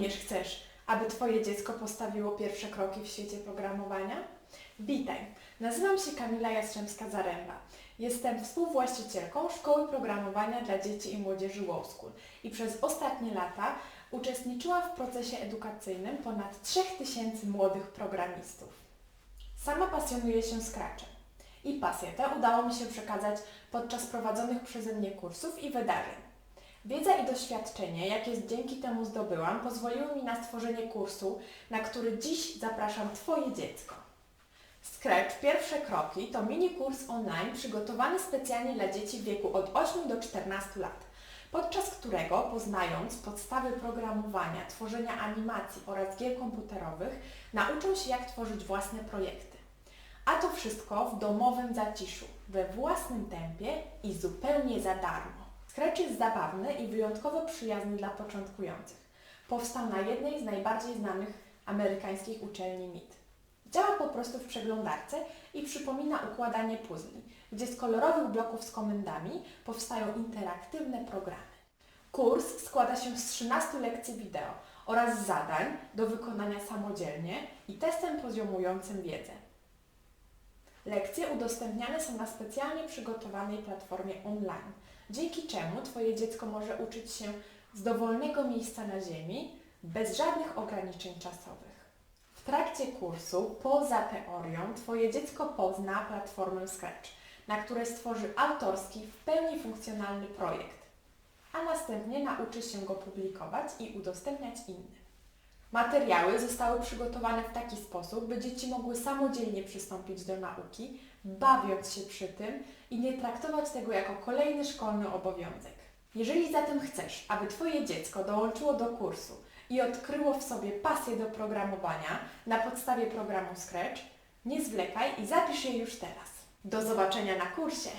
również chcesz, aby Twoje dziecko postawiło pierwsze kroki w świecie programowania? Witaj, nazywam się Kamila Jastrzębska-Zaręba. Jestem współwłaścicielką Szkoły Programowania dla Dzieci i Młodzieży Łowskul i przez ostatnie lata uczestniczyłam w procesie edukacyjnym ponad 3000 młodych programistów. Sama pasjonuję się Scratchem i pasję tę udało mi się przekazać podczas prowadzonych przeze mnie kursów i wydarzeń. Wiedza i doświadczenie, jakie dzięki temu zdobyłam, pozwoliły mi na stworzenie kursu, na który dziś zapraszam Twoje dziecko. Scratch Pierwsze Kroki to mini kurs online przygotowany specjalnie dla dzieci w wieku od 8 do 14 lat, podczas którego poznając podstawy programowania, tworzenia animacji oraz gier komputerowych, nauczą się jak tworzyć własne projekty. A to wszystko w domowym zaciszu, we własnym tempie i zupełnie za darmo. Scratch jest zabawny i wyjątkowo przyjazny dla początkujących. Powstał na jednej z najbardziej znanych amerykańskich uczelni MIT. Działa po prostu w przeglądarce i przypomina układanie puzli, gdzie z kolorowych bloków z komendami powstają interaktywne programy. Kurs składa się z 13 lekcji wideo oraz zadań do wykonania samodzielnie i testem poziomującym wiedzę. Lekcje udostępniane są na specjalnie przygotowanej platformie online, dzięki czemu Twoje dziecko może uczyć się z dowolnego miejsca na Ziemi, bez żadnych ograniczeń czasowych. W trakcie kursu, poza teorią, Twoje dziecko pozna platformę Scratch, na której stworzy autorski, w pełni funkcjonalny projekt, a następnie nauczy się go publikować i udostępniać innym. Materiały zostały przygotowane w taki sposób, by dzieci mogły samodzielnie przystąpić do nauki, bawiąc się przy tym i nie traktować tego jako kolejny szkolny obowiązek. Jeżeli zatem chcesz, aby Twoje dziecko dołączyło do kursu i odkryło w sobie pasję do programowania na podstawie programu Scratch, nie zwlekaj i zapisz je już teraz. Do zobaczenia na kursie!